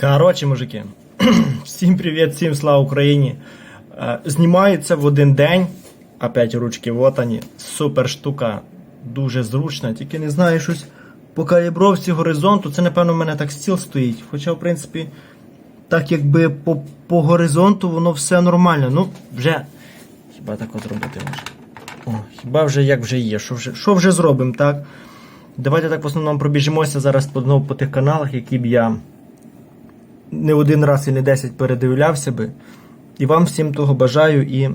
Короче, мужики, всім привіт, всім слава Україні. Е, Знімається в один день. Опять ручки, вот они. Супер штука. Дуже зручна, тільки не знаю щось по калібровці горизонту. Це, напевно, в мене так стіл стоїть. Хоча, в принципі, так якби по, по горизонту воно все нормально. Ну, вже. Хіба так от робити може? О, хіба вже як вже є. Що вже, що вже зробимо, так? Давайте так в основному пробіжимося зараз по, по тих каналах, які б я не один раз і не десять передивлявся би. І вам всім того бажаю і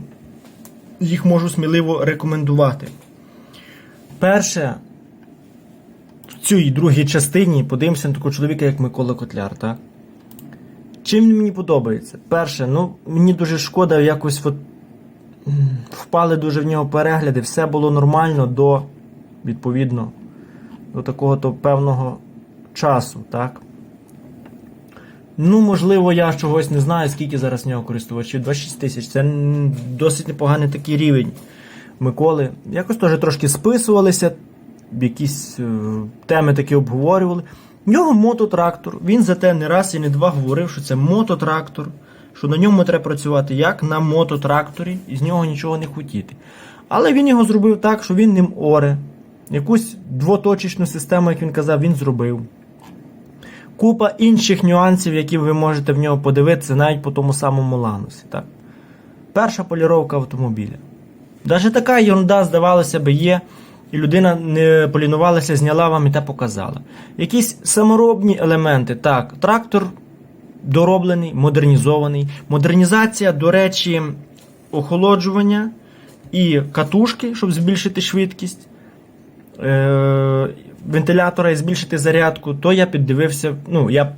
їх можу сміливо рекомендувати. Перше, в цій другій частині подивимося на такого чоловіка, як Микола Котляр. Так? Чим він мені подобається? Перше, ну, мені дуже шкода, якось от, впали дуже в нього перегляди, все було нормально до, відповідно, до такого то певного часу. так? Ну, можливо, я чогось не знаю, скільки зараз в нього користувачів. 26 тисяч. Це досить непоганий такий рівень Миколи. Якось теж трошки списувалися, якісь е, теми такі обговорювали. В нього мототрактор. Він за те не раз і не два говорив, що це мототрактор, що на ньому треба працювати як на мототракторі, і з нього нічого не хотіти. Але він його зробив так, що він ним оре. Якусь двоточечну систему, як він казав, він зробив. Купа інших нюансів, які ви можете в нього подивитися навіть по тому самому ланусі. Так? Перша поліровка автомобіля. Навіть така ерунда, здавалося би, є, і людина не полінувалася, зняла вам і те показала. Якісь саморобні елементи. Так, трактор дороблений, модернізований. Модернізація, до речі, охолоджування і катушки, щоб збільшити швидкість е, вентилятора і збільшити зарядку, то я піддивився. Ну, я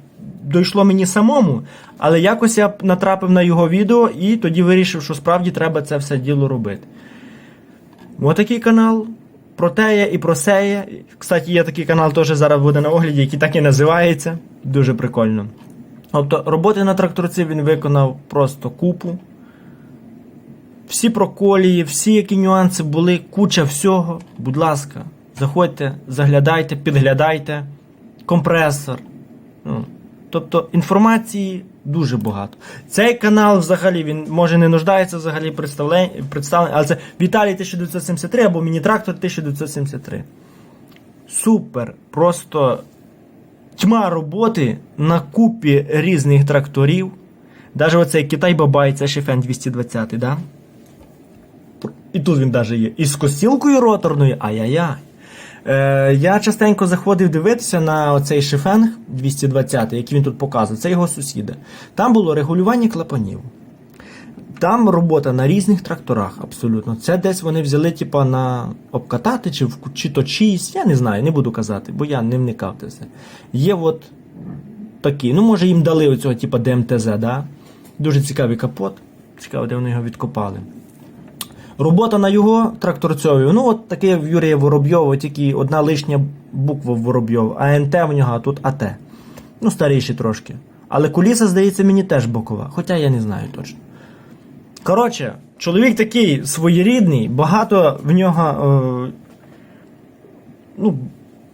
дійшло мені самому, але якось я натрапив на його відео і тоді вирішив, що справді треба це все діло робити. Отакий канал. Про теє і про сеє. Кстати, є такий канал теж зараз буде на огляді, який так і називається. Дуже прикольно. Тобто, роботи на тракторці він виконав просто купу. Всі проколії, всі які нюанси були, куча всього. Будь ласка, заходьте, заглядайте, підглядайте. Компресор. Ну, тобто інформації дуже багато. Цей канал взагалі він може не нуждається взагалі представлен- представлений, але це Віталій 1973 або Міні-трактор 1973. Супер! Просто тьма роботи на купі різних тракторів. Навіть оцей Китай Бабай, це Шефен 220, да? І тут він навіть є. І з косілкою роторною, ай-яй-яй. Е, я частенько заходив дивитися на оцей шифенг 220, який він тут показує, це його сусіда. Там було регулювання клапанів. Там робота на різних тракторах, абсолютно. Це десь вони взяли, типа, на обкатати, чи, в, чи то чиїсь, я не знаю, не буду казати, бо я не вникав це все. Є от такі. Ну, може, їм дали оцього, типа ДМТЗ, да? Дуже цікавий капот. Цікаво, де вони його відкопали. Робота на його тракторцьові, ну от таке в Юрія Воробйова, тільки одна лишня буква в Воробйов, а НТ в нього, а тут АТ. Ну, старіші трошки. Але куліса, здається, мені теж бокова, хоча я не знаю точно. Коротше, чоловік такий своєрідний, багато в нього. Е, ну,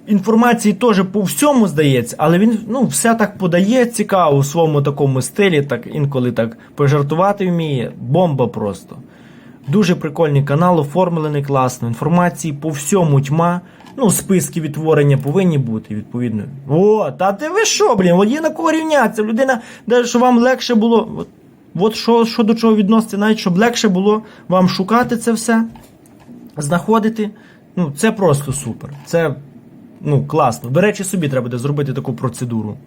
інформації теж по всьому здається, але він ну, все так подає цікаво у своєму такому стилі, так інколи так пожартувати вміє. Бомба просто. Дуже прикольний канал, оформлений класно. Інформації по всьому тьма. Ну, списки відтворення повинні бути, відповідно. О, та ти ви що, блін? Є на кого рівнятися. Людина, де що вам легше було. От, от що, що до чого відноситься, навіть щоб легше було вам шукати це все, знаходити. Ну, це просто супер. Це ну, класно. До речі, собі треба буде зробити таку процедуру.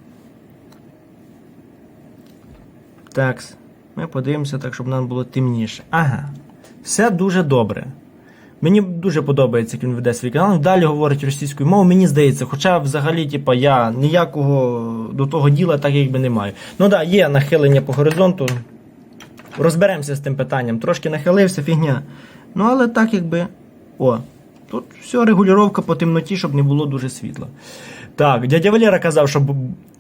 Так, ми подивимося так, щоб нам було темніше. Ага. Все дуже добре. Мені дуже подобається, як він веде свій канал. Далі говорить російською мовою, мені здається, хоча взагалі, типа, я ніякого до того діла так якби не маю. Ну так, да, є нахилення по горизонту. Розберемося з тим питанням. Трошки нахилився, фігня. Ну, але так якби. О, тут все, регулювання по темноті, щоб не було дуже світло. Так, дядя Валера казав, що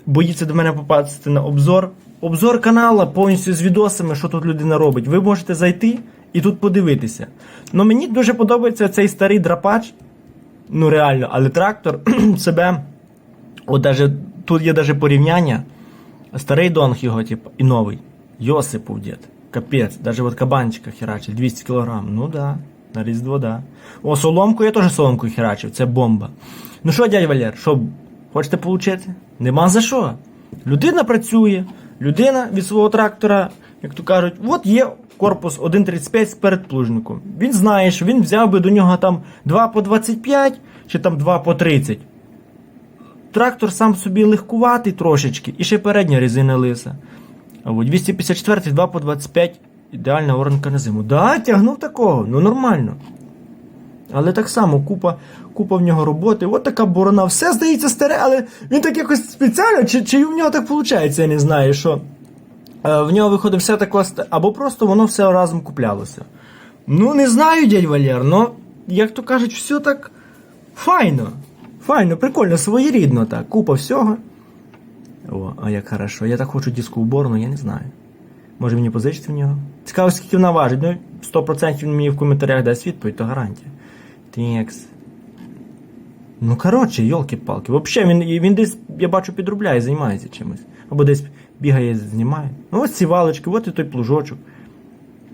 боїться до мене попасти на обзор. Обзор канала повністю з відосами, що тут людина робить. Ви можете зайти і тут подивитися. Ну мені дуже подобається цей старий драпач. Ну реально, але трактор себе. От даже, тут є даже порівняння. Старий донг його, типу, і новий. Йосипов дід. Капець, даже от кабанчика херачить, 200 кг. Ну да, на Різдво, да. О, соломку я теж соломку херачив, це бомба. Ну що, дядь Валер, що, хочете получити? Нема за що. Людина працює, людина від свого трактора, як то кажуть, от є корпус 1.35 з передплужником. Він знає, що він взяв би до нього там 2 по 25 чи там 2 по 30. Трактор сам собі легкуватий трошечки, і ще передня резина лиса. А от 254 2 по 25 ідеальна оранка на зиму. Да, тягнув такого, ну нормально. Але так само купа, купа в нього роботи. От така борона. Все здається старе, але він так якось спеціально, чи, чи в нього так виходить, я не знаю, що в нього виходить все таке, ста- або просто воно все разом куплялося. Ну, не знаю, дядь Валєр, ну, як то кажуть, все так файно. Файно, прикольно, своєрідно так. Купа всього. О, а як хорошо. Я так хочу диску уборну, я не знаю. Може мені позичити в нього? Цікаво, скільки вона важить. Ну, 100% він мені в коментарях дасть відповідь, то гарантія. Текс. Ну, коротше, йолки-палки. Взагалі, він, він десь, я бачу, підробляє, займається чимось. Або десь бігає, знімає. Ну, ось ці валочки, от і той плужочок.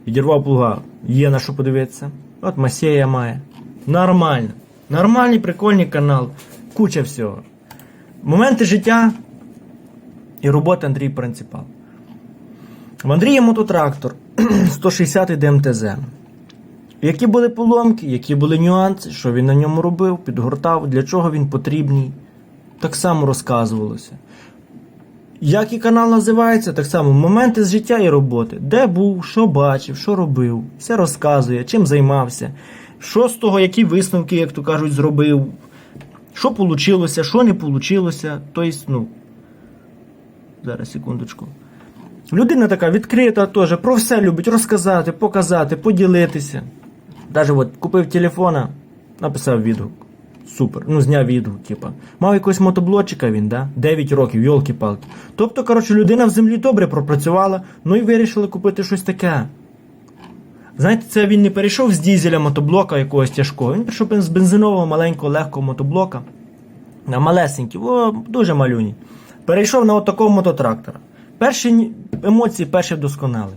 Відірвав плуга, є на що подивитися. От Масея має. Нормально. Нормальний, прикольний канал. Куча всього. Моменти життя і роботи Андрій Принципал. В Андрія мототрактор 160 ДМТЗ. Які були поломки, які були нюанси, що він на ньому робив, підгортав, для чого він потрібний. Так само розказувалося. Як і канал називається, так само моменти з життя і роботи. Де був, що бачив, що робив, все розказує, чим займався, що з того, які висновки, як то кажуть, зробив, що вийшло, що не вийшло. Тобто, ну. Зараз, секундочку. Людина така відкрита теж, про все любить розказати, показати, поділитися. Даже от купив телефона, написав відгук. Супер. Ну, зняв відгук, типа. Мав якогось мотоблочика він, да? 9 років, йолки-палки. Тобто, коротше, людина в землі добре пропрацювала, ну і вирішили купити щось таке. Знаєте, це він не перейшов з дізеля мотоблока якогось тяжкого. Він прийшов з бензинового маленького легкого мотоблока. На малесенький, о, дуже малюній. Перейшов на отакого мототрактора. Перші емоції, перші вдосконали.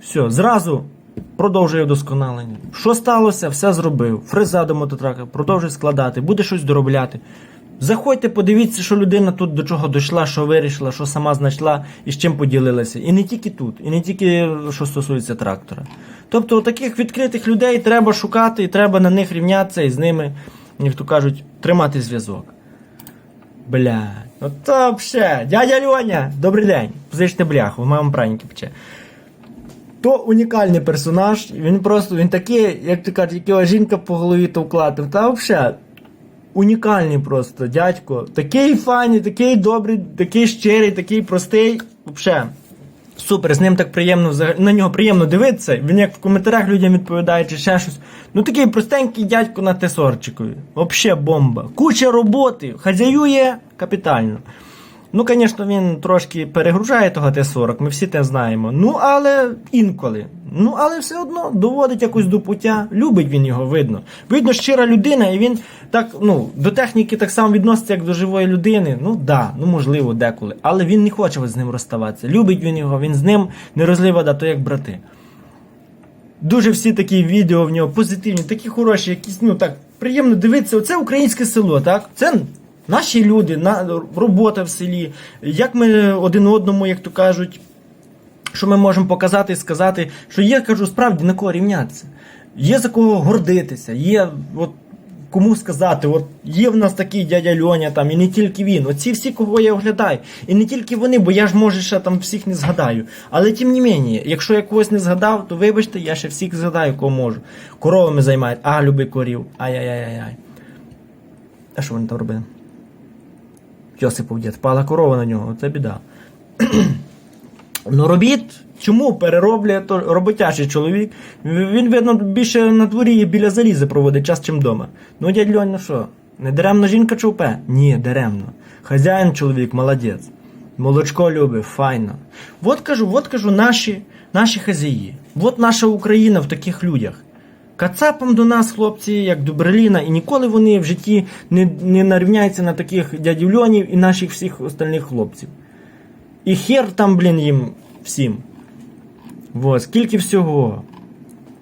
Все, зразу продовжує вдосконалення. Що сталося, все зробив. Фреза до мототрактора, продовжує складати, буде щось доробляти. Заходьте, подивіться, що людина тут до чого дійшла, що вирішила, що сама знайшла і з чим поділилася. І не тільки тут, і не тільки що стосується трактора. Тобто таких відкритих людей треба шукати, і треба на них рівнятися і з ними, як то кажуть, тримати зв'язок. Бля, ну то вообще, дядя Льоня, добрий день. Позичте бляху, мама праньки пече. То унікальний персонаж, він просто, він такий, як ти кажеш, якого жінка по голові товкла. Та взагалі, унікальний просто дядько. Такий файний, такий добрий, такий щирий, такий простий. Взагалі. Супер, з ним так приємно взагалі- на нього приємно дивитися. Він як в коментарях людям відповідає чи ще щось. Ну такий простенький дядько на тесорчикові. Вообще бомба. Куча роботи, хазяює капітально. Ну, звісно, він трошки перегружає того Т-40, ми всі те знаємо. Ну, але інколи. Ну, але все одно доводить якось до пуття. Любить він його, видно. Видно, щира людина, і він так, ну, до техніки так само відноситься, як до живої людини. Ну, да, ну можливо, деколи. Але він не хоче з ним розставатися. Любить він його, він з ним не розлива то як брати. Дуже всі такі відео в нього позитивні, такі хороші, якісь, ну так, приємно дивитися. Оце українське село, так? Це наші люди, на, робота в селі. Як ми один одному, як то кажуть, що ми можемо показати і сказати, що є, кажу, справді на кого рівнятися. Є за кого гордитися, є от, кому сказати, от є в нас такий дядя Льоня там, і не тільки він. Оці всі, кого я оглядаю. І не тільки вони, бо я ж може ще там всіх не згадаю. Але тим не мені, якщо я когось не згадав, то вибачте, я ще всіх згадаю, кого можу. Коровами займають, а люби корів. Ай-яй-яй-яй. А що вони там робили? Йосипов дід, пала корова на нього, це біда. Ну робіт, чому перероблює то роботящий чоловік? Він, видно, більше на дворі біля заліза проводить час, чим вдома. Ну, дядь Льонь, ну що, не даремно жінка човпе? Ні, даремно. Хазяїн чоловік, молодець. Молочко любить, файно. От кажу, от кажу, наші, наші хазяї. От наша Україна в таких людях. Кацапам до нас, хлопці, як до Берліна, і ніколи вони в житті не, не нарівняються на таких дядів Льонів і наших всіх остальних хлопців. І хер там, блін, їм всім. Вот, скільки всього.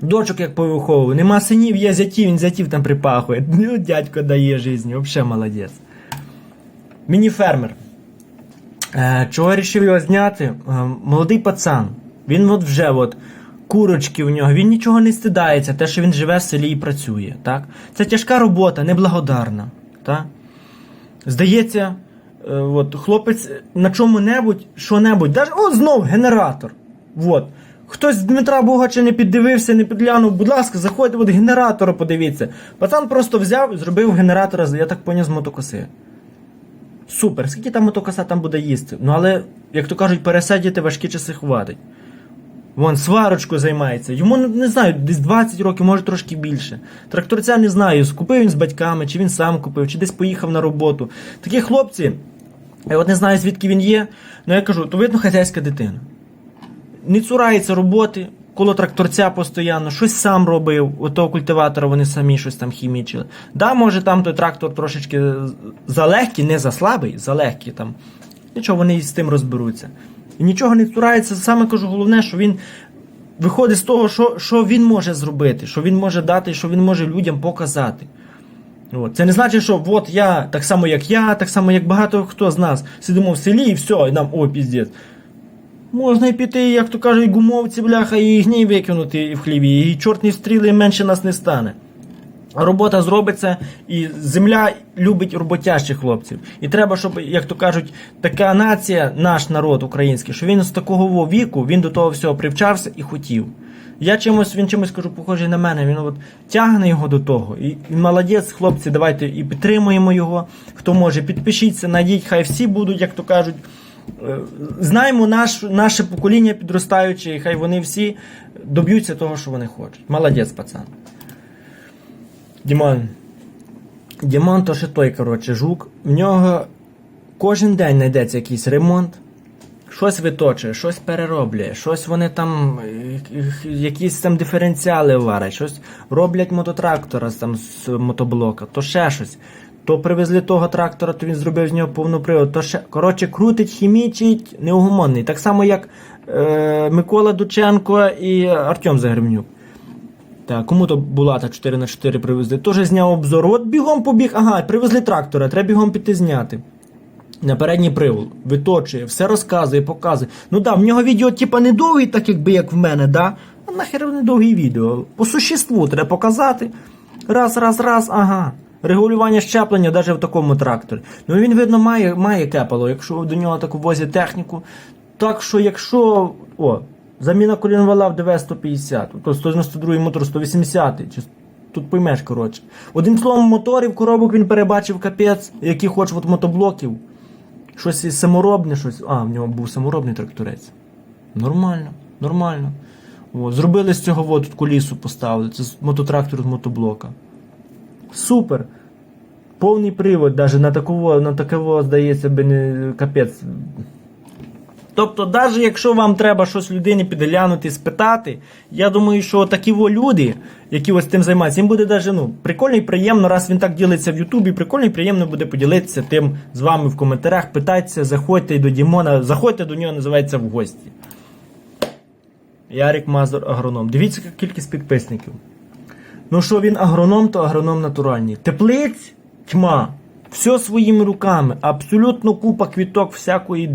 Дочок як повиховував. Нема синів, є зятів, він зятів там припахує. Ну, дядько дає житті, взагалі молодець. Міні-фермер. Е, чого я вирішив його зняти? Е, молодий пацан. Він от вже от, курочки в нього, він нічого не стидається, те, що він живе в селі і працює. Так? Це тяжка робота, неблагодарна. Так? Здається, е, от, хлопець на чому-небудь, що-небудь, даже, о, знов генератор. От. Хтось з Дмитра Богача не піддивився, не підглянув, будь ласка, заходьте от генератора, подивіться. Пацан просто взяв і зробив генератора, я так поняв, з мотокоси. Супер, скільки там мотокоса там буде їсти? Ну але, як то кажуть, пересидіти важкі часи хватить. Вон сварочку займається. Йому ну, не знаю, десь 20 років, може трошки більше. Тракторця не знаю, скупив він з батьками, чи він сам купив, чи десь поїхав на роботу. Такі хлопці, я от не знаю, звідки він є, але я кажу, то видно хазяйська дитина. Не цурається роботи, коло тракторця постійно, щось сам робив, у того культиватора вони самі щось там хімічили. Да, може там той трактор трошечки залегкий, не за слабий, залегкий там. Нічого, вони з тим розберуться. І нічого не цурається. Саме кажу, головне, що він виходить з того, що, що він може зробити, що він може дати, що він може людям показати. От. Це не значить, що от я, так само як я, так само як багато хто з нас, сидимо в селі і все, і нам о, піздець. Можна і піти, як то кажуть, гумовці, бляха, і гній викинути в хліві, і чортні стріли менше нас не стане. Робота зробиться, і земля любить роботящих хлопців. І треба, щоб, як то кажуть, така нація, наш народ український, що він з такого віку він до того всього привчався і хотів. Я чимось, він чимось кажу, похожий на мене. Він от тягне його до того. І, і молодець, хлопці, давайте і підтримуємо його. Хто може, підпишіться, найдіть, хай всі будуть, як то кажуть. Е, Знаємо наш, наше покоління підростаюче, і хай вони всі доб'ються того, що вони хочуть. Молодець, пацан. Дімон. Дімон то ще той, коротше, жук. В нього кожен день знайдеться якийсь ремонт. Щось виточує, щось перероблює, щось вони там, е, якісь там диференціали варять, щось роблять мототрактора там з мотоблока, то ще щось. То привезли того трактора, то він зробив з нього повну привод, то ще. Коротше, крутить, хімічить, неугомонний. Так само, як е, Микола Дученко і Артем Загремнюк. Так, кому то Булата 4 на 4 привезли. Теж зняв обзор. От бігом побіг. Ага, привезли трактора, треба бігом піти зняти. На передній привол, виточує, все розказує, показує. Ну да, в нього відео, типа, не довгі, так якби як в мене, да? А нахер не довгі відео. По существу треба показати. Раз, раз, раз, ага. Регулювання щеплення навіть в такому тракторі. Ну він, видно, має, має кепало, якщо до нього так возять техніку. Так що, якщо. О, заміна колінвала в ДВ-150, то 192 мотор 180, чи тут поймеш, коротше. Одним словом, моторів, коробок він перебачив капець, які хоч от мотоблоків. Щось саморобне, щось. А, в нього був саморобний тракторець. Нормально, нормально. От, зробили з цього от, тут колісу поставили. Це з- мототрактор з мотоблока. Супер. Повний привод, навіть на такого, на такого, здається, би не капець. Тобто, навіть якщо вам треба щось людині підглянути, спитати, я думаю, що такі люди, які ось тим займаються, їм буде даже, ну, прикольно і приємно, раз він так ділиться в Ютубі, прикольно і приємно буде поділитися тим з вами в коментарях. Питайтеся, заходьте до Дімона, заходьте до нього, називається в гості. Ярик Мазур агроном. Дивіться, яка кількість підписників. Ну що він агроном, то агроном натуральний. Теплиць тьма. Все своїми руками. Абсолютно купа квіток всякої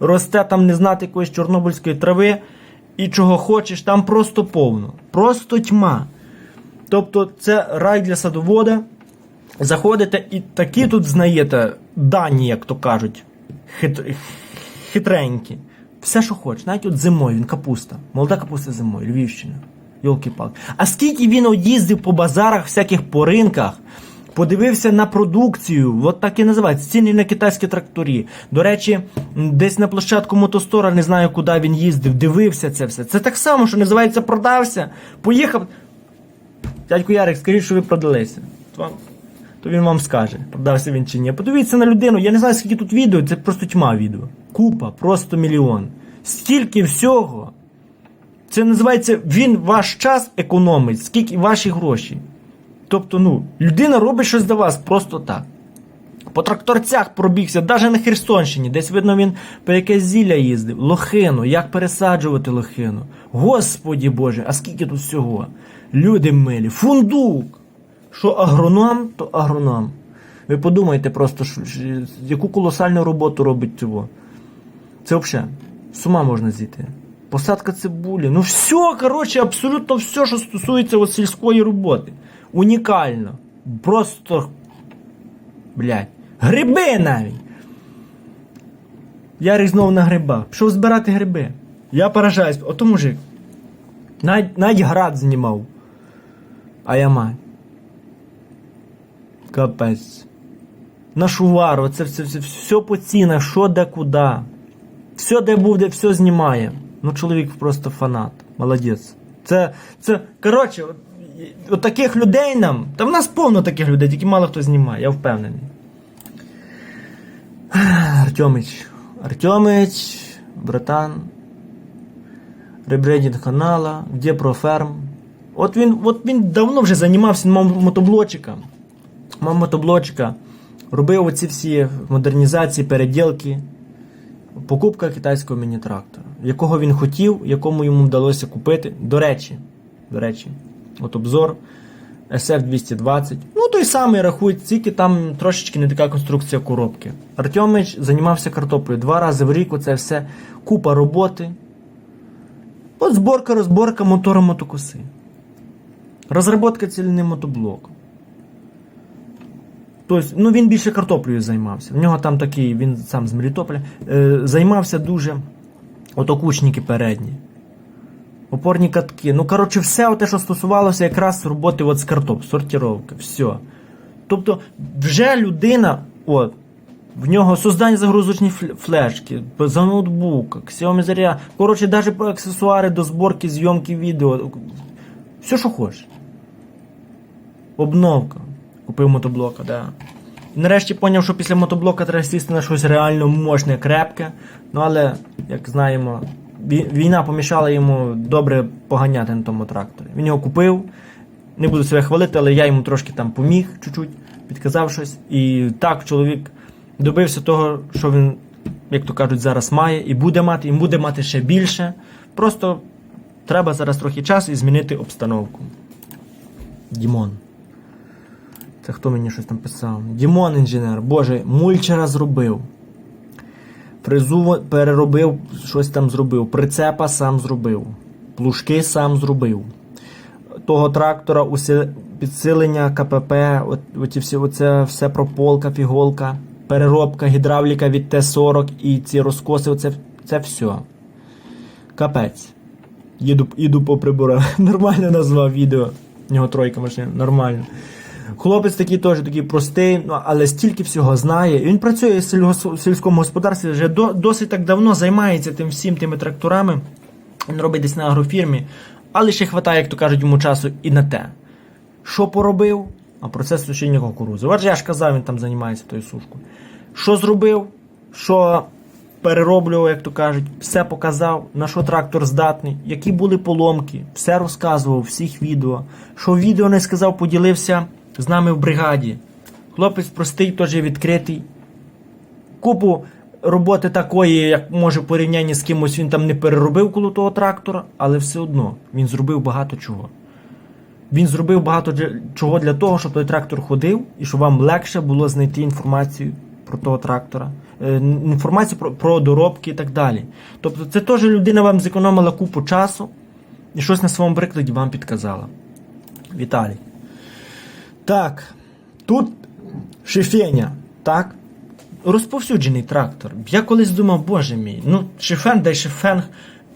росте там не знати якоїсь чорнобильської трави. І чого хочеш, там просто повно. Просто тьма. Тобто це рай для садовода. Заходите і такі тут знаєте дані, як то кажуть, хит... хитренькі. Все, що хочеш, навіть от зимою, він капуста. Молода капуста зимою, Львівщина. йолки палки А скільки він од'їздив по базарах, всяких по ринках, подивився на продукцію, от так і називається, ціни на китайські тракторі. До речі, десь на площадку мотостора, не знаю, куди він їздив, дивився це все. Це так само, що називається, продався, поїхав. Дядько Ярик, скажіть, що ви продалися. То, він вам скаже, продався він чи ні. Подивіться на людину, я не знаю, скільки тут відео, це просто тьма відео. Купа, просто мільйон. Стільки всього. Це називається він ваш час економить, скільки ваші гроші. Тобто, ну, людина робить щось для вас просто так. по тракторцях пробігся, навіть на Херсонщині. Десь видно, він по якесь зілля їздив. Лохину, як пересаджувати лохину. Господі Боже, а скільки тут всього? Люди милі, фундук. Що агроном, то агроном. Ви подумайте просто, що- яку колосальну роботу робить цього. Це взагалі з ума можна зійти. Посадка цибулі. Ну все, коротше, абсолютно все, що стосується от сільської роботи. Унікально. Просто. Блядь. Гриби навіть. Ярик знову на грибах. Пішов збирати гриби. Я поражаюсь. Ото мужик. Навіть, навіть град знімав. А я мать. Капець. На шувару, це все, все, все по цінах, що де куди. Все, де буде, все знімає. Ну, чоловік просто фанат. Молодець. Це, це, коротше, от, таких людей нам. Та в нас повно таких людей, тільки мало хто знімає, я впевнений. Артемич. Артемич, братан. Ребрендінг канала, про. От він, от він давно вже займався, мотоблочика. Мав мотоблочика. Робив оці всі модернізації, переділки. Покупка китайського міні-трактора, якого він хотів, якому йому вдалося купити. До речі, до речі, от обзор SF220. Ну, той самий рахує, тільки там трошечки не така конструкція коробки. Артемич займався картоплею два рази в рік. Оце все купа роботи. От зборка, розборка мотора мотокоси. Розробка цільним мотоблоком. Тобто, ну він більше картоплею займався. В нього там такий, він сам з Мелітополя, е, займався дуже отокучники передні. Опорні катки. Ну, коротше, все те, що стосувалося якраз роботи от з картоп, сортировки, все. Тобто, вже людина, от, в нього создання загрузочні фл- флешки, за ноутбук, Xiaomi Заря, коротше, навіть аксесуари до зборки, зйомки відео. Все, що хочеш. Обновка. Купив мотоблока, да. І нарешті поняв, що після мотоблока треба сісти на щось реально мощне, крепке. Ну але, як знаємо, війна помішала йому добре поганяти на тому тракторі. Він його купив. Не буду себе хвалити, але я йому трошки там поміг, чуть-чуть, підказав щось. І так чоловік добився того, що він, як то кажуть, зараз має, і буде мати, і буде мати ще більше. Просто треба зараз трохи часу і змінити обстановку. Дімон. Це хто мені щось там писав? Дімон інженер, боже, мульчера зробив. Фрезу переробив, щось там зробив. Прицепа сам зробив. Плужки сам зробив. Того трактора усі- підсилення КПП, от, оті всі, оце все прополка, фіголка, переробка, гідравліка від Т-40 і ці розкоси, оце, це все. Капець. Їду, їду по приборах. Нормально назвав відео. У нього тройка машин, нормально. Хлопець такий теж такий простий, ну, але стільки всього знає. Він працює в сільському господарстві вже досить так давно займається тим всім тими тракторами. Він робить десь на агрофірмі, але ще хватає, як то кажуть, йому часу і на те. Що поробив? А процес сушіння кукурузи. Отже, я ж казав, він там займається тою сушкою. Що зробив? Що перероблював, як то кажуть, все показав, на що трактор здатний, які були поломки, все розказував, всіх відео. Що відео не сказав, поділився з нами в бригаді. Хлопець простий, теж відкритий. Купу роботи такої, як може в порівнянні з кимось, він там не переробив коло того трактора, але все одно він зробив багато чого. Він зробив багато чого для того, щоб той трактор ходив і щоб вам легше було знайти інформацію про того трактора, е, інформацію про, про доробки і так далі. Тобто, це теж людина вам зекономила купу часу і щось на своєму прикладі вам підказала. Віталій. Так, тут шифеня, так? Розповсюджений трактор. Я колись думав, боже мій, ну шифен дай шифен.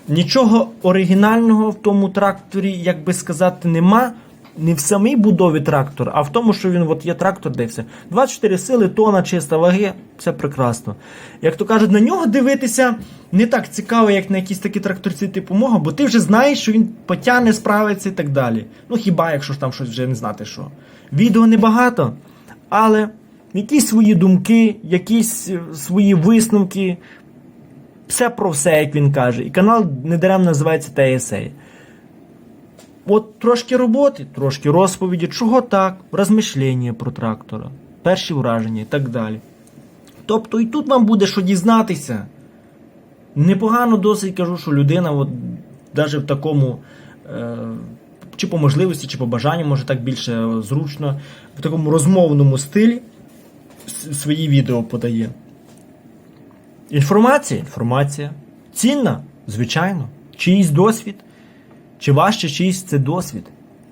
Нічого оригінального в тому тракторі, як би сказати, нема. Не в самій будові трактора, а в тому, що він от є трактор, де все. 24 сили, тона, чиста ваги, все прекрасно. Як то кажуть, на нього дивитися не так цікаво, як на якісь такі тракторці типу мого, бо ти вже знаєш, що він потягне, справиться і так далі. Ну хіба якщо ж там щось вже не знати що. Відео небагато, але якісь свої думки, якісь е, свої висновки, все про все, як він каже. І канал недаремно називається TSA. От трошки роботи, трошки розповіді, чого так, розмишлення про трактора. перші враження і так далі. Тобто і тут вам буде що дізнатися. Непогано досить кажу, що людина, от, навіть в такому, е, чи по можливості, чи по бажанню, може так більше зручно, в такому розмовному стилі свої відео подає. Інформація? Інформація. Цінна? Звичайно. Чиїсь досвід? Чи важче чиїсь це досвід?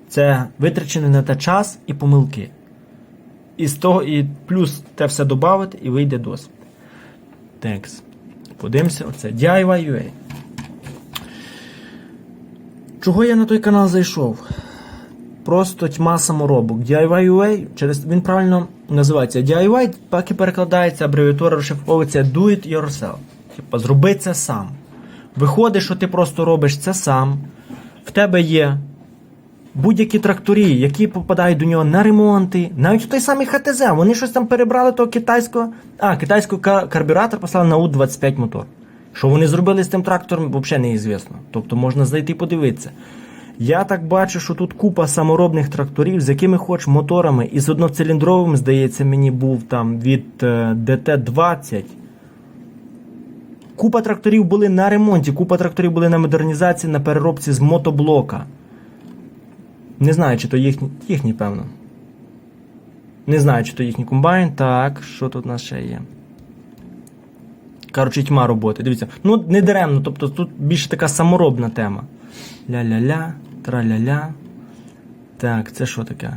Це витрачений на те час і помилки. І з того, і плюс те все додати, і вийде досвід. Текс. Подивимося, оце DIY.ua. Чого я на той канал зайшов? Просто тьма саморобок. DIY.ua, через він правильно називається DIY, так і перекладається, абревіатура розшифровується Do it yourself. Типа, зроби це сам. Виходить, що ти просто робиш це сам. В тебе є будь-які тракторі, які попадають до нього на ремонти, навіть той самий ХТЗ, вони щось там перебрали того китайського. А, китайський карбюратор послали на У-25 мотор. Що вони зробили з тим трактором, взагалі неізвісно. Тобто можна зайти і подивитися. Я так бачу, що тут купа саморобних тракторів, з якими хоч моторами, і з одноциліндровим, здається, мені був там від е, ДТ-20. Купа тракторів були на ремонті, купа тракторів були на модернізації, на переробці з мотоблока. Не знаю, чи то їхній, їхній, певно. Не знаю, чи то їхній комбайн. Так, що тут у нас ще є? Коротше, тьма роботи. Дивіться. Ну, не даремно, тобто тут більше така саморобна тема. Ля-ля-ля, тра-ля-ля. Так, це що таке?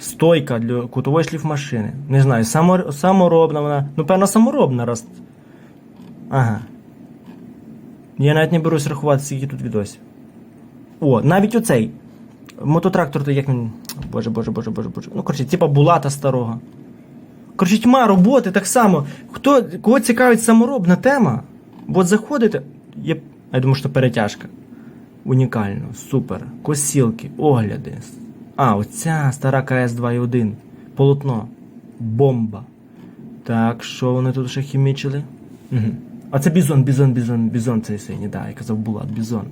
Стойка для кутової шліфмашини. Не знаю, саморобна вона. Ну, певно, саморобна раз. Ага. Я навіть не берусь рахувати, скільки тут відосів. О, навіть оцей. Мототрактор, то як він. Боже, боже, боже, боже, боже. Ну, коротше, типа булата старого. Коротше, тьма роботи так само. Хто, кого цікавить саморобна тема, от заходите. Є, я думаю, що перетяжка. Унікально, супер. Косілки, огляди. А, оця стара КС 2.1. Полотно. Бомба. Так, що вони тут ще хімічили? Угу. А це бізон, бізон, бізон, бізон цей синій, да, я казав Булат, бізон.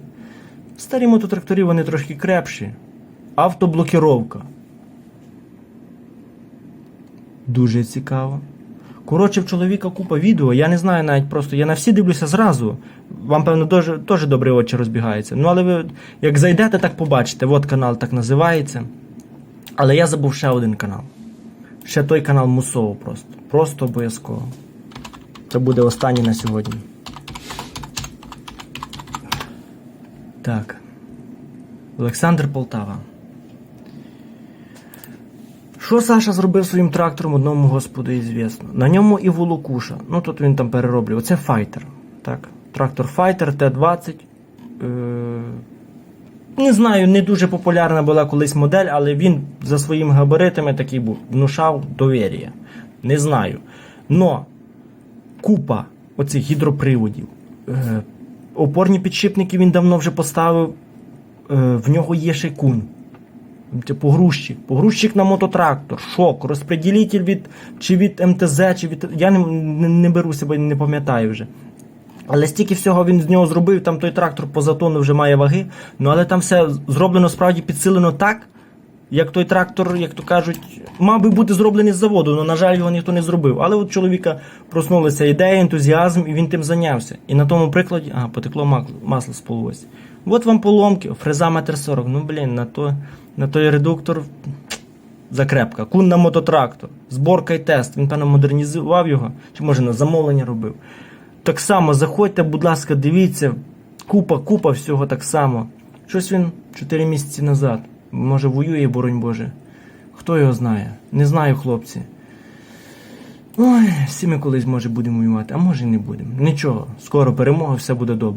Старі мототрактори вони трошки крепші. Автоблокіровка. Дуже цікаво. Коротше, в чоловіка купа відео, я не знаю навіть просто, я на всі дивлюся зразу. Вам, певно, дуже, теж добре очі розбігаються. Ну, але ви як зайдете, так побачите. От канал так називається. Але я забув ще один канал. Ще той канал Мусово просто. Просто обов'язково. Це буде останній на сьогодні. Так. Олександр Полтава. Що Саша зробив своїм трактором одному господу ізвісно. На ньому і волокуша. Ну тут він там перероблював. Це файтер. Так. Трактор Файтер Т-20. Е... Не знаю, не дуже популярна була колись модель, але він за своїми габаритами такий був. Внушав довір'я. Не знаю. Но купа оцих гідроприводів. Е... Опорні підшипники він давно вже поставив. Е... В нього є ще кун. Типу. Погрузчик на мототрактор, шок, розпреділитель від чи від МТЗ, чи від. Я не, не, не беру себе, не пам'ятаю вже. Але стільки всього він з нього зробив, там той трактор поза тону вже має ваги. Ну але там все зроблено справді підсилено так, як той трактор, як то кажуть, мав би бути зроблений з заводу, але, на жаль, його ніхто не зробив. Але от чоловіка проснулася ідея, ентузіазм, і він тим зайнявся. І на тому прикладі, ага, потекло масло, з полуосі. От вам поломки, фреза метр сорок. Ну блін, на то, на той редуктор закрепка. Кун на мототрактор, зборка і тест. Він, певно, модернізував його, чи може на замовлення робив. Так само заходьте, будь ласка, дивіться. Купа, купа всього так само. Щось він 4 місяці назад. Може воює, боронь Боже. Хто його знає? Не знаю, хлопці. Ой, всі ми колись, може, будемо воювати, а може і не будемо. Нічого, скоро перемога, все буде добре.